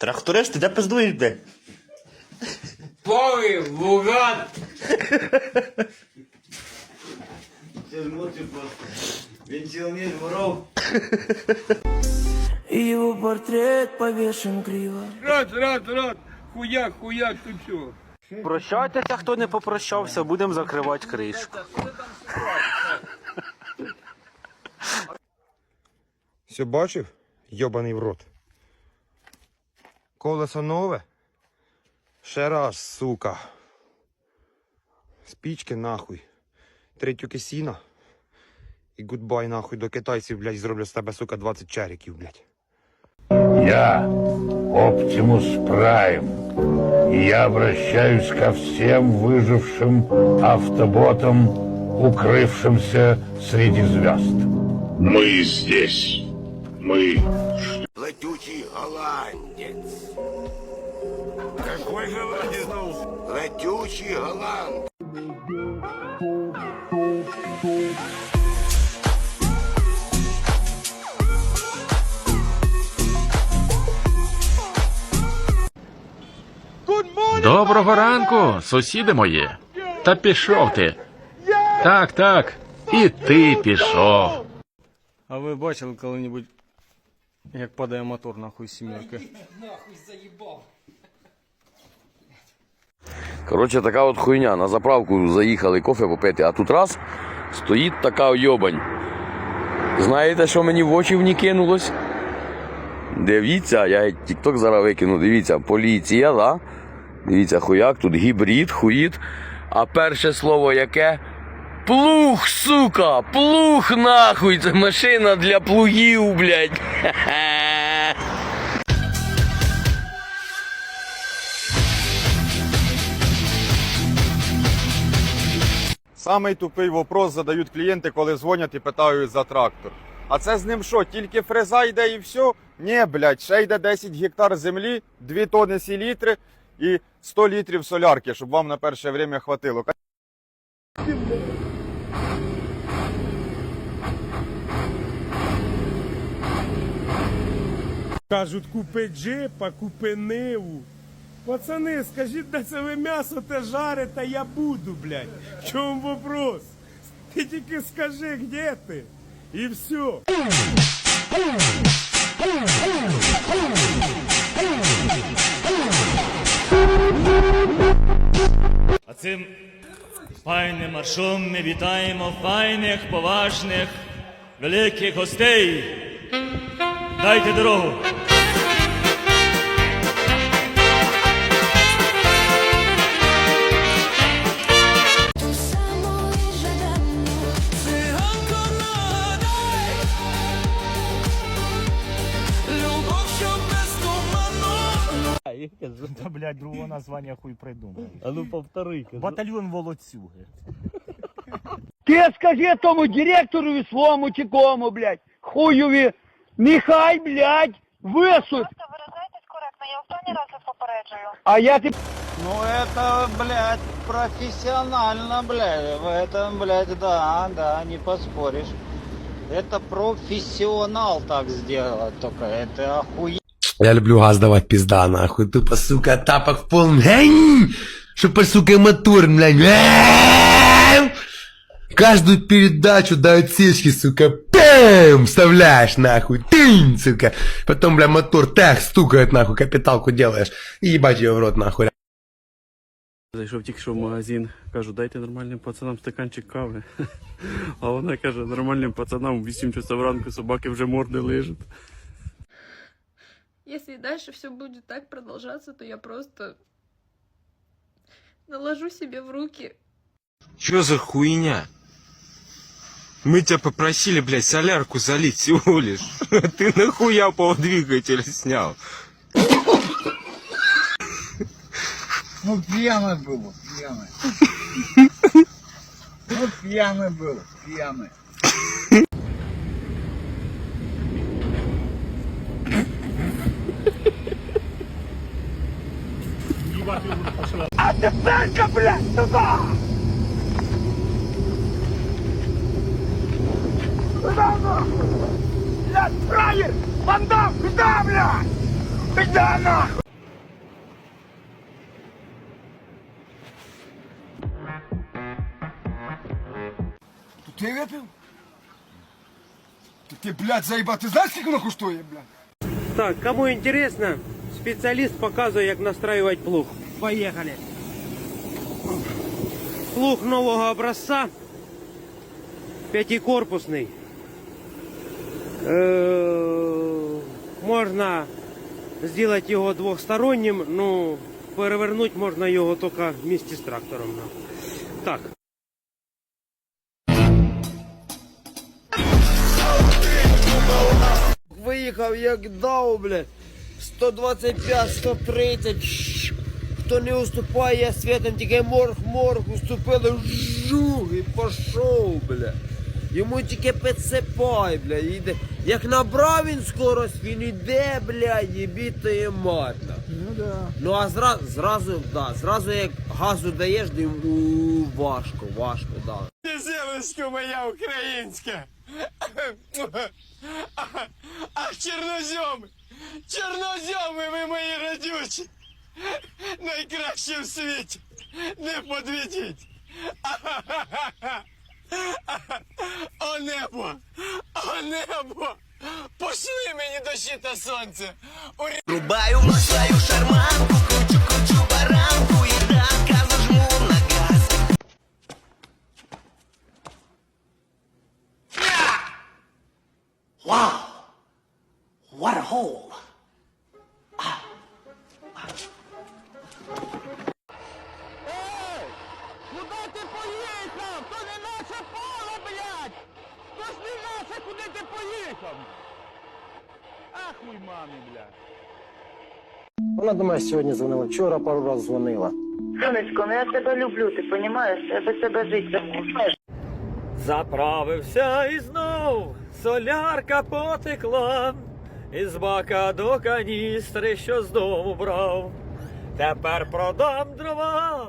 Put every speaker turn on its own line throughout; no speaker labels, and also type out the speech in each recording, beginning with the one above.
Тракторист, ти де пиздуєш, де?
Це змотив просто. Він цілий ніч воров.
И его портрет повешен криво
Раз, раз, раз! Хуяк, хуяк, тут що?
Прощайтеся, хто не попрощався, будемо закривати кришку.
Все бачив? Йобаний в рот. Колесо нове. Ще раз, сука. Спічки нахуй. Три тюки сіна. І гудбай нахуй до китайців, блядь, зроблю з тебе, сука, 20 чариків, блядь.
Я Оптимус Прайм, и я обращаюсь ко всем выжившим автоботам, укрывшимся среди звезд. Мы здесь. Мы
Летючий голландец.
Доброго ранку, сусіди мої. Та пішов ти. Так, так. І ти пішов.
А ви бачили коли-небудь, як падає мотор нахуй з сімерки?
Коротше, така от хуйня. На заправку заїхали кофе попити, а тут раз стоїть така йобань. Знаєте, що мені в очі в ні кинулось? Дивіться, я тік-ток зараз викину, дивіться, поліція, да? Дивіться, хуяк, тут гібрид, хуїт. А перше слово яке? Плуг, сука! Плуг нахуй! Це машина для плугів, блядь!
Самий тупий вопрос задають клієнти, коли дзвонять і питають за трактор. А це з ним що, тільки фреза йде і все? Ні, блядь, ще йде 10 гектар землі, 2 тони селітри і 100 літрів солярки, щоб вам на перше время хватило.
Кажуть, купи джипа, купи ниву. Пацани, скажіть, де це ви м'ясо те жарите, я буду, блядь. В чому вопрос? Ти тільки скажи, де ти? І все.
А цим файним маршом ми вітаємо файних, поважних, великих гостей. Дайте дорогу.
Та, блядь, другого названня хуй придумав. А ну повтори. Батальйон волоцюги.
Ти скажи тому директору своєму чи кому, блядь, хуйові, нехай, блядь, висуть.
Виражайтесь коректно, я останній раз вас попереджую.
А я ти
Ну это, блядь, профессионально, блядь. В этом, блядь, да, да, не поспоришь. Это профессионал так сделать только. Это охуенно.
Я люблю газ давать пизда, нахуй. Тупо, сука, тапок в пол. Гэнь! Чтобы, сука, мотор, блядь. Эм! Каждую передачу до отсечки, сука, пэм! Вставляешь, нахуй. Тынь, сука. Потом, бля, мотор так стукает, нахуй, капиталку делаешь. И ебать ее в рот, нахуй.
Зайшов тільки що в магазин, кажу, дайте нормальним пацанам стаканчик кави. А вона каже, нормальним пацанам в 8 часов ранку собаки вже морди лежать.
Если дальше все будет так продолжаться, то я просто наложу себе в руки
Чё за хуйня? Мы тебя попросили, блядь, солярку залить всего лишь. Ты нахуя полдвигатель снял?
Ну пьяный был, пьяный. Ну пьяный был, пьяный. Блядь, фраер! Бандам, куда, блядь? Пизда нахуй!
То ти випив? Та ти, блядь, заїбав, ти знаєш, скільки воно коштує, блядь?
Так, кому интересно, специалист показывает, как настраивать плуг. Поехали. Плуг нового образца, пятикорпусный. Э, Можно сделать его двухсторонним, но перевернуть можно его только вместе с трактором. Так.
Виїхав як дав, блядь. 125, 130. Хто не уступає світом, тільки морг-морг уступили. Жух і пішов, бля. Йому тільки підсипай, бля. Іде. Як набрав він скорость, він іде, бля, їбітає матна.
Ну да.
Ну а зразу, зразу, да, зразу як газу даєш, то йому важко, важко, да.
Земочка моя українська. Ах, чорнозьоми! Чорнозьоми ви мої радючі! Найкраще в світі! Не подведіть! О небо! О небо! Пошли мені дощі та сонце!
Рубаю масаю шарманку,
мамі, блядь.
Вона до мене сьогодні дзвонила, вчора пару разів дзвонила.
Сонечко, ну я тебе люблю, ти розумієш? Я без тебе жити не можу.
Заправився і знов солярка потекла, із бака до каністри, що з дому брав. Тепер продам дрова,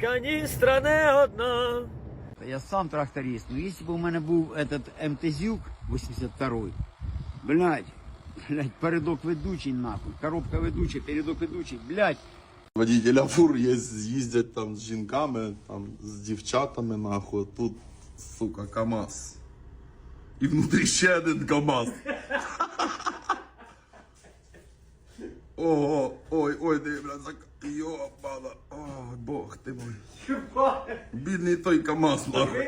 каністра не одна.
Я сам тракторист, но если бы у мене був этот МТЗюк 82-й, блядь, блядь, передок ведучий нахуй, коробка ведуча, передок ведучий, блядь,
Водителя фур є, їздять там з жінками, там з дівчатами, нахуй. Тут, сука, КАМАЗ. І внутрі ще один КАМАЗ. Ого, ой, ой, де, бля, зак... Йобана. О, Бог ти мой. Бідний той КАМАЗ, нахуй.